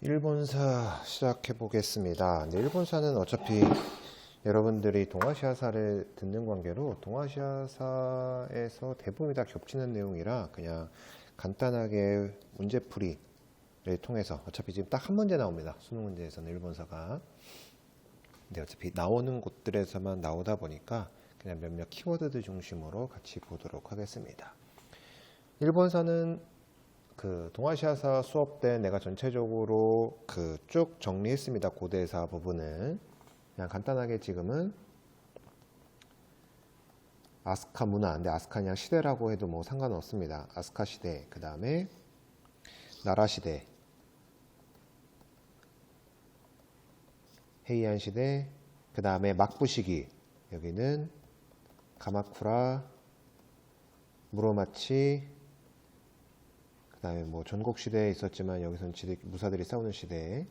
일본사 시작해 보겠습니다. 일본사는 어차피 여러분들이 동아시아사를 듣는 관계로 동아시아사에서 대부분이 다 겹치는 내용이라 그냥 간단하게 문제풀이를 통해서 어차피 지금 딱 한 문제 나옵니다. 수능 문제에서는 일본사가. 근데 어차피 나오는 곳들에서만 나오다 보니까 그냥 몇몇 키워드들 중심으로 같이 보도록 하겠습니다. 일본사는 그 동아시아사 수업 때 내가 전체적으로 그 쭉 정리했습니다. 고대사 부분을. 그냥 간단하게 지금은 아스카 문화, 근데 아스카 그냥 시대라고 해도 뭐 상관없습니다. 아스카 시대, 그 다음에 나라 시대, 헤이안 시대, 그 다음에 막부 시기, 여기는 가마쿠라, 무로마치, 그 다음에 뭐 전국 시대에 있었지만 여기서는 지대, 무사들이 싸우는 시대,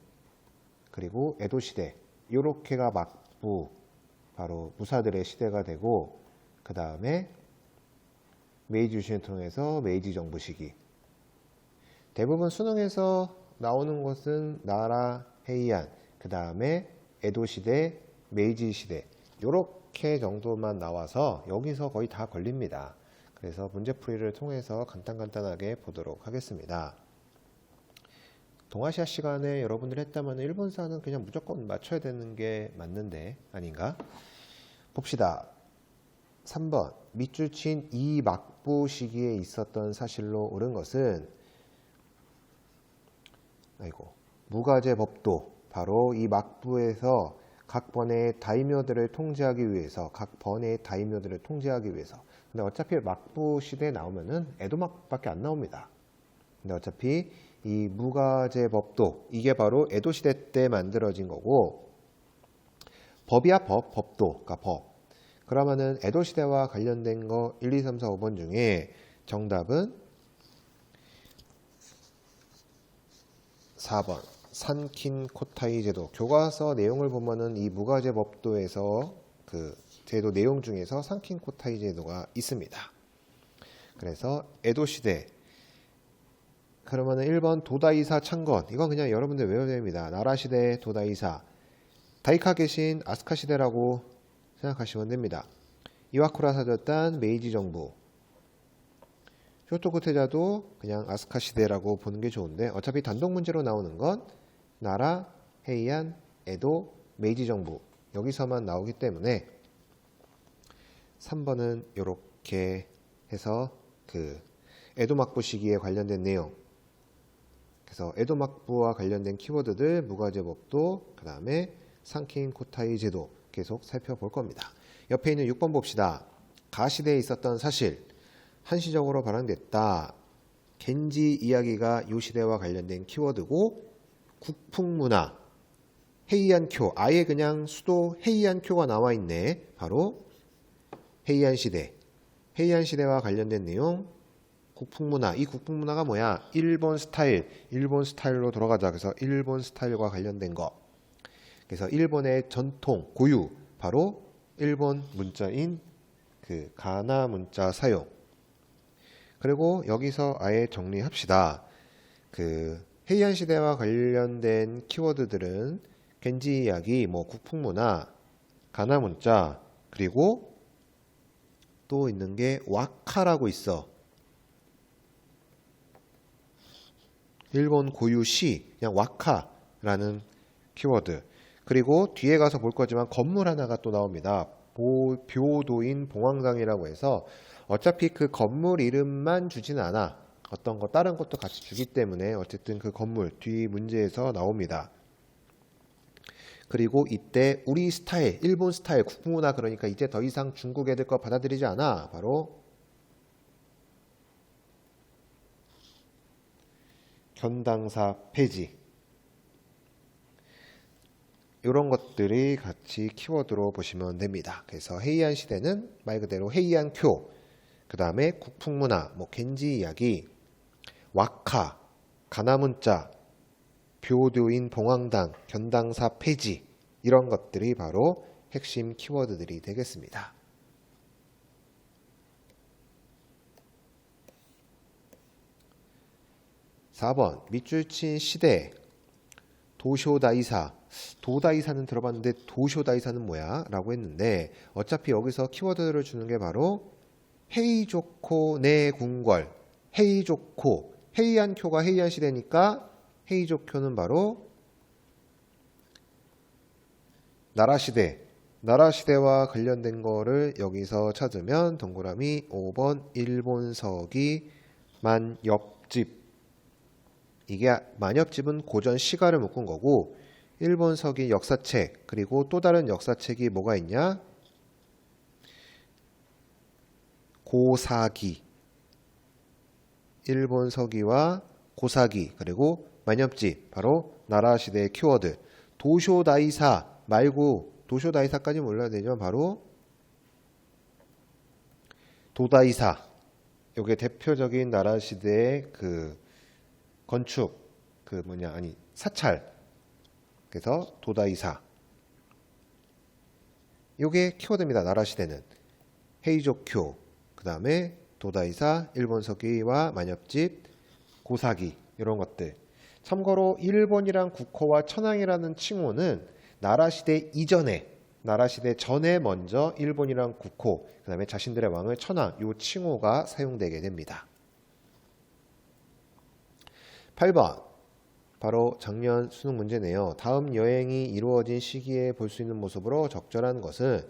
그리고 에도 시대, 요렇게가 막부, 바로 무사들의 시대가 되고, 그 다음에 메이지 유신을 통해서 메이지 정부 시기. 대부분 수능에서 나오는 것은 나라, 헤이안, 그 다음에 에도 시대, 메이지 시대, 요렇게 정도만 나와서 여기서 거의 다 걸립니다. 그래서 문제풀이를 통해서 간단간단하게 보도록 하겠습니다. 동아시아 시간에 여러분들 했다면 일본사는 그냥 무조건 맞춰야 되는 게 맞는데 아닌가? 봅시다. 3번 밑줄 친 이 막부 시기에 있었던 사실로 옳은 것은 아이고 무가제 법도 바로 이 막부에서 각 번의 다이묘들을 통제하기 위해서 각 번의 다이묘들을 통제하기 위해서 근데 어차피 막부 시대에 나오면은 에도막밖에 안 나옵니다. 근데 어차피 이 무가제 법도 이게 바로 에도 시대 때 만들어진 거고 법이야 법, 법도, 그러니까 법. 그러면은 에도 시대와 관련된 거 1, 2, 3, 4, 5번 중에 정답은 4번 산킨 코타이 제도 교과서 내용을 보면은 이 무가제 법도에서 그 제도 내용 중에서 산킨 코타이 제도가 있습니다. 그래서 에도 시대 그러면은 1번 도다이사 창건 이건 그냥 여러분들 외워야 됩니다. 나라 시대 도다이사 다이카 계신 아스카 시대라고 생각하시면 됩니다. 이와쿠라 사줬단 메이지 정부 쇼토쿠 태자도 그냥 아스카 시대라고 보는 게 좋은데 어차피 단독 문제로 나오는 건 나라, 헤이안, 에도, 메이지 정부 여기서만 나오기 때문에 3번은 이렇게 해서 그 에도 막부 시기에 관련된 내용 그래서 에도 막부와 관련된 키워드들 무가제법도 그 다음에 상킨 코타이 제도 계속 살펴볼 겁니다. 옆에 있는 6번 봅시다. 가시대에 있었던 사실 한시적으로 발행됐다. 겐지 이야기가 요 시대와 관련된 키워드고 국풍문화 헤이안쿄 아예 그냥 수도 헤이안쿄가 나와 있네. 바로 헤이안 시대. 헤이안 시대와 관련된 내용 국풍문화. 이 국풍문화가 뭐야? 일본 스타일. 일본 스타일로 돌아가자. 그래서 일본 스타일과 관련된 거. 그래서 일본의 전통 고유 바로 일본 문자인 그 가나 문자 사용. 그리고 여기서 아예 정리합시다. 그 헤이안 시대와 관련된 키워드들은 겐지 이야기, 뭐 국풍문화, 가나 문자, 그리고 또 있는 게 와카라고 있어. 일본 고유 시, 그냥 와카라는 키워드. 그리고 뒤에 가서 볼 거지만 건물 하나가 또 나옵니다. 보, 묘도인 봉황당이라고 해서 어차피 그 건물 이름만 주진 않아. 어떤 거 다른 것도 같이 주기 때문에 어쨌든 그 건물 뒤 문제에서 나옵니다. 그리고 이때 우리 스타일, 일본 스타일, 국문화 그러니까 이제 더 이상 중국 애들 거 받아들이지 않아. 바로 견당사 폐지. 이런 것들이 같이 키워드로 보시면 됩니다. 그래서 헤이안 시대는 말 그대로 헤이안 쿄, 그 다음에 국풍문화, 뭐 겐지 이야기, 와카, 가나문자, 뷰도인 봉황당, 견당사 폐지 이런 것들이 바로 핵심 키워드들이 되겠습니다. 4번 밑줄 친 시대 도쇼다이사. 도다이사는 들어봤는데 도쇼다이사는 뭐야? 라고 했는데 어차피 여기서 키워드를 주는 게 바로 헤이조코 네 궁궐. 헤이조코. 헤이안 쿄가 헤이안 시대니까 헤이조쿄는 바로 나라 시대. 나라 시대와 관련된 거를 여기서 찾으면 동그라미 5번 일본서기 만엽집. 이게 만엽집은 고전 시가를 묶은 거고 일본서기 역사책 그리고 또 다른 역사책이 뭐가 있냐? 고사기. 일본 서기와 고사기 그리고 만엽집 바로 나라 시대의 키워드. 도쇼다이사 말고 도쇼다이사까지 몰라야 되지만 바로 도다이사. 요게 대표적인 나라 시대의 그 건축 그 뭐냐 아니 사찰. 그래서 도다이사. 요게 키워드입니다 나라 시대는. 헤이조쿄. 그 다음에 도다이사, 일본 서기와 만엽집, 고사기. 이런 것들. 참고로 일본이란 국호와 천황이라는 칭호는 나라 시대 이전에 나라 시대 전에 먼저 일본이란 국호, 그다음에 자신들의 왕을 천황 요 칭호가 사용되게 됩니다. 8번 바로 작년 수능 문제네요. 다음 여행이 이루어진 시기에 볼 수 있는 모습으로 적절한 것은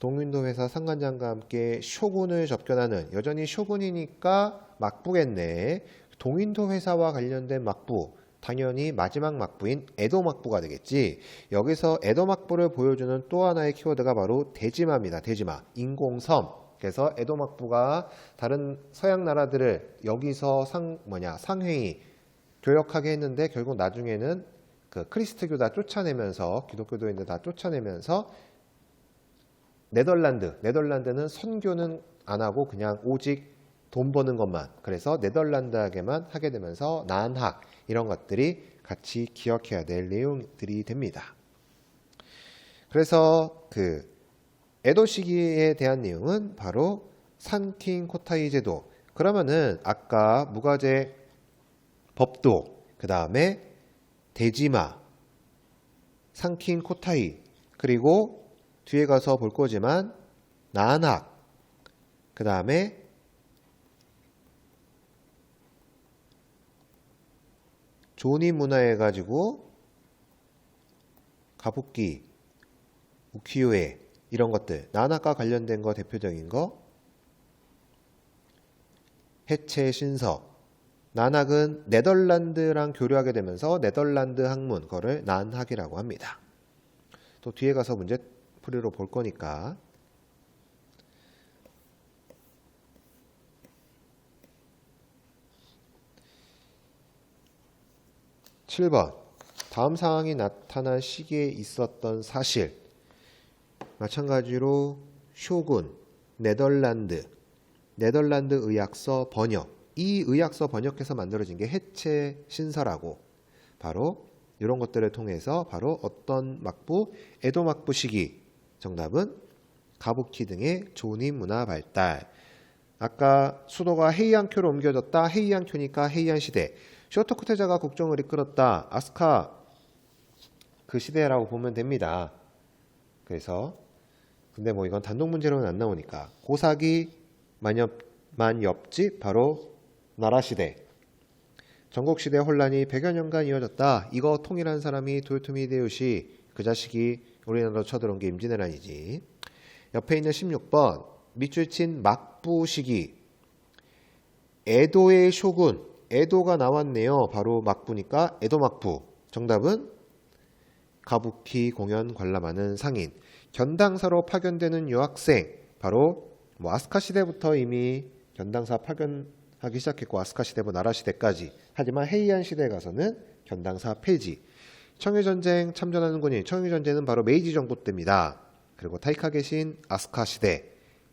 동윈도 회사 상관장과 함께 쇼군을 접견하는 여전히 쇼군이니까 막부겠네. 동인도 회사와 관련된 막부 당연히 마지막 막부인 에도 막부가 되겠지. 여기서 에도 막부를 보여주는 또 하나의 키워드가 바로 대지마입니다. 대지마 인공섬. 그래서 에도 막부가 다른 서양 나라들을 여기서 상 뭐냐 상회의 교역하게 했는데 결국 나중에는 그 크리스트교 다 쫓아내면서 기독교도인들 다 쫓아내면서 네덜란드, 네덜란드는 선교는 안 하고 그냥 오직 돈 버는 것만. 그래서 네덜란드에게만 하게 되면서 난학 이런 것들이 같이 기억해야 될 내용들이 됩니다. 그래서 그 에도 시기에 대한 내용은 바로 산킹 코타이 제도. 그러면은 아까 무과제 법도, 그 다음에 대지마, 산킹 코타이, 그리고 뒤에 가서 볼 거지만 난학 그 다음에 조니 문화 해가지고 가부키 우키요에 이런 것들 난학과 관련된 거 대표적인 거. 해체 신서. 난학은 네덜란드랑 교류하게 되면서 네덜란드 학문 거를 난학이라고 합니다. 또 뒤에 가서 문제 풀이로 볼 거니까 (7번) 다음 상황이 나타난 시기에 있었던 사실 마찬가지로 쇼군 네덜란드 네덜란드 의학서 번역 이 의학서 번역해서 만들어진 게 해체 신서라고 바로 이런 것들을 통해서 바로 어떤 막부 에도 막부 시기 정답은 가부키 등의 조님 문화 발달. 아까 수도가 헤이안쿄로 옮겨졌다. 헤이안쿄니까 헤이안 시대. 쇼토쿠테자가 국정을 이끌었다. 아스카 그 시대라고 보면 됩니다. 그래서 근데 뭐 이건 단독 문제로는 안 나오니까 고사기 만엽 만엽집 바로 나라 시대. 전국 시대 혼란이 100여 년간 이어졌다. 이거 통일한 사람이 도요토미 히데요시 그 자식이 우리나라로 쳐들어온 게 임진왜란이지. 옆에 있는 16번 밑줄 친 막부 시기 에도의 쇼군 에도가 나왔네요. 바로 막부니까 에도 막부. 정답은 가부키 공연 관람하는 상인. 견당사로 파견되는 유학생. 바로 뭐 아스카 시대부터 이미 견당사 파견하기 시작했고 아스카 시대부 나라 시대까지. 하지만 헤이안 시대에 가서는 견당사 폐지. 청일전쟁 참전하는 군인 청일전쟁은 바로 메이지 정부 때입니다. 그리고 타이카 계신 아스카 시대,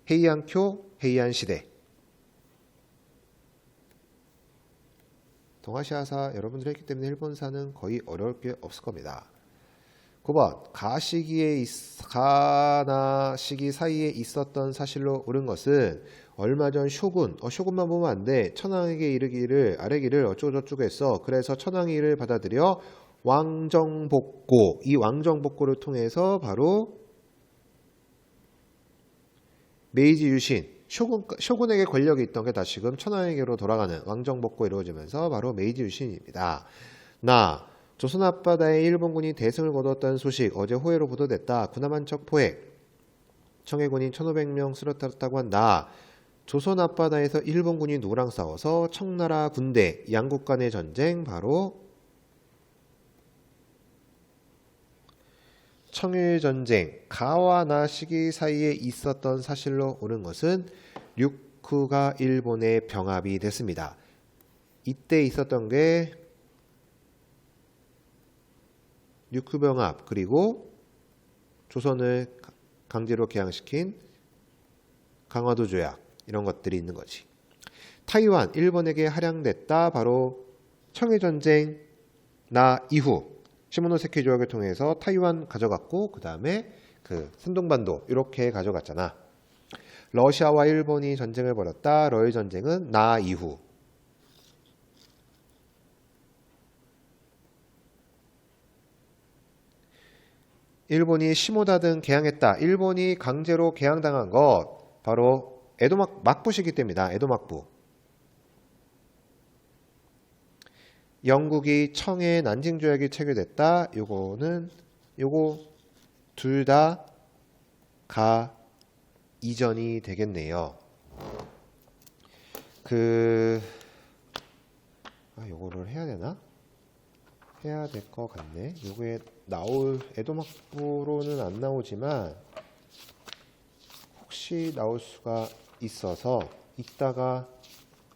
헤이안쿄 헤이안 시대. 동아시아사 여러분들이 했기 때문에 일본사는 거의 어려울 게 없을 겁니다. 9번 가 시기에 가나 시기 사이에 있었던 사실로 옳은 것은 얼마 전 쇼군 어, 쇼군만 보면 안 돼. 천황에게 이르기를 아래기를 어쩌고저쩌고 했어. 그래서 천황이 이를 받아들여 왕정복고 이 왕정복고를 통해서 바로 메이지 유신 쇼군, 쇼군에게 권력이 있던 게 다시금 천황에게로 돌아가는 왕정복고 이루어지면서 바로 메이지 유신입니다. 나 조선 앞바다에 일본군이 대승을 거뒀다는 소식 어제 호해로 보도됐다. 군함한 척 포획 청해군인 1500명 쓰러졌다고 한다. 조선 앞바다에서 일본군이 누구랑 싸워서 청나라 군대 양국 간의 전쟁 바로 청일 전쟁 가와 나 시기 사이에 있었던 사실로 옳은 것은 류크가 일본의 병합이 됐습니다. 이때 있었던 게 류크 병합 그리고 조선을 강제로 개항시킨 강화도 조약 이런 것들이 있는 거지. 타이완 일본에게 할양됐다 바로 청일 전쟁 나 이후 시모노세키 조약을 통해서 타이완 가져갔고 그 다음에 그 산동반도 이렇게 가져갔잖아. 러시아와 일본이 전쟁을 벌였다. 러일 전쟁은 나 이후. 일본이 시모다 등 개항했다. 일본이 강제로 개항당한 것 바로 에도 막, 막부시기 때문이다. 에도 막부. 영국이 청해 난징 조약이 체결됐다. 요거는 요거 둘 다 가 이전이 되겠네요. 그 아, 요거를 해야 되나? 해야 될 것 같네. 요게 나올 에도막부로는 안 나오지만 혹시 나올 수가 있어서 이따가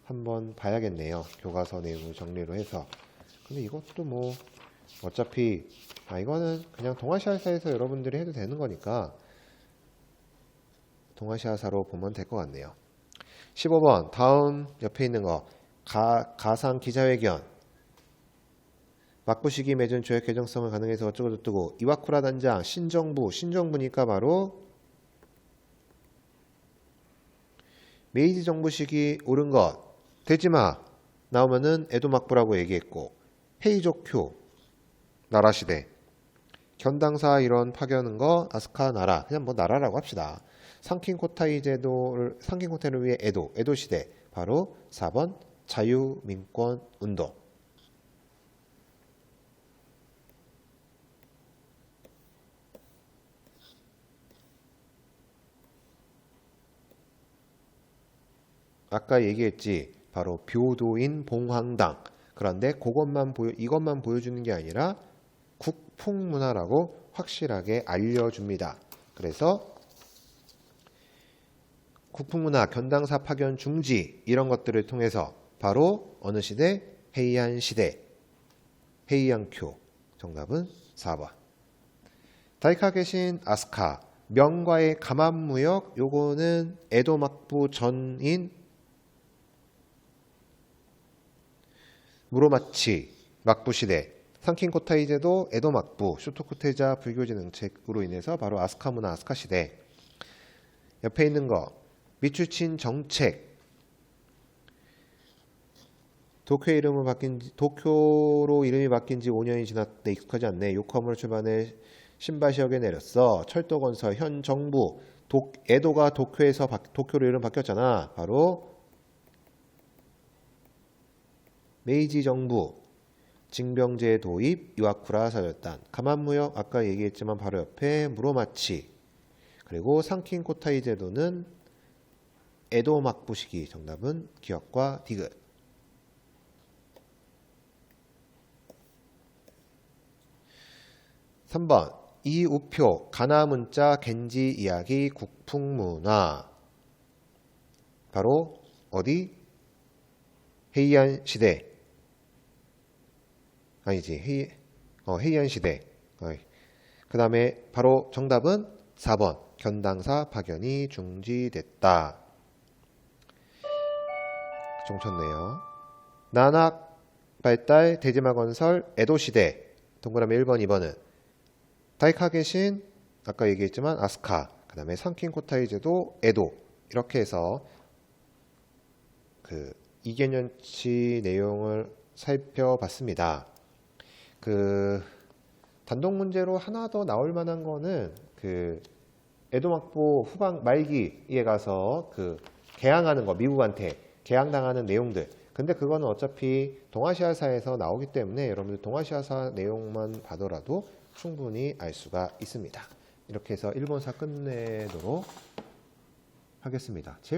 한번 봐야겠네요. 교과서 내용을 정리로 해서. 근데 이것도 뭐 어차피 아 이거는 그냥 동아시아사에서 여러분들이 해도 되는 거니까 동아시아사로 보면 될 것 같네요. 15번 다음 옆에 있는 거 가, 가상 기자회견 막부 시기 맺은 조약 개정성을 가능해서 어쩌고 저쩌고 이와쿠라 단장 신정부 신정부니까 바로 메이지 정부 시기 옳은 것 되지마. 나오면은 에도막부라고 얘기했고 헤이조쿄 나라시대. 견당사 이런 파견은 거 아스카 나라 그냥 뭐 나라라고 합시다. 상킹코타이 제도를 상킹코타이를 위해 에도 에도 시대. 바로 4번 자유민권 운동. 아까 얘기했지 바로 교도인 봉황당. 그런데 그것만 보여 이것만 보여주는 게 아니라 국풍 문화라고 확실하게 알려줍니다. 그래서 국풍 문화 견당사 파견 중지 이런 것들을 통해서 바로 어느 시대? 헤이안 시대. 헤이안교 정답은 4번. 다이카 계신 아스카. 명과의 감암무역 요거는 에도 막부 전인 무로마치 막부시대 상킹코타이 제도 에도 막부 쇼토쿠테자 불교진응책으로 인해서 바로 아스카 문화 아스카 시대 옆에 있는 거 미추친 정책 도쿄 이름을 바뀐 지, 도쿄로 이름이 바뀐 지 5년이 지났는데 익숙하지 않네. 요커물 출반에 신바시역에 내렸어. 철도 건설 현 정부 도, 에도가 도쿄에서 바, 도쿄로 이름 바뀌었잖아. 바로 메이지 정부 징병제 도입 이와쿠라 사절단. 가만무역 아까 얘기했지만 바로 옆에 무로마치. 그리고 상킹코타이 제도는 에도 막부 시기 정답은 기억과 디귿. 3번. 이 우표 가나 문자 겐지 이야기 국풍문화. 바로 어디? 헤이안 시대 아니지 헤이 어, 헤이안 시대. 어, 그 다음에 바로 정답은 4번. 견당사 파견이 중지됐다. 좀 좋네요. 난학 발달 대지마 건설 에도 시대. 동그라미 1번 2번은. 다이카 계신 아까 얘기했지만 아스카 그 다음에 상킹코타이 제도 에도. 이렇게 해서 그 이개년치 내용을 살펴봤습니다. 그 단독 문제로 하나 더 나올 만한 거는 그 에도막보 후반 말기에 가서 그 개항하는 거 미국한테 개항당하는 내용들. 근데 그거는 어차피 동아시아사에서 나오기 때문에 여러분들 동아시아사 내용만 봐더라도 충분히 알 수가 있습니다. 이렇게 해서 일본사 끝내도록 하겠습니다.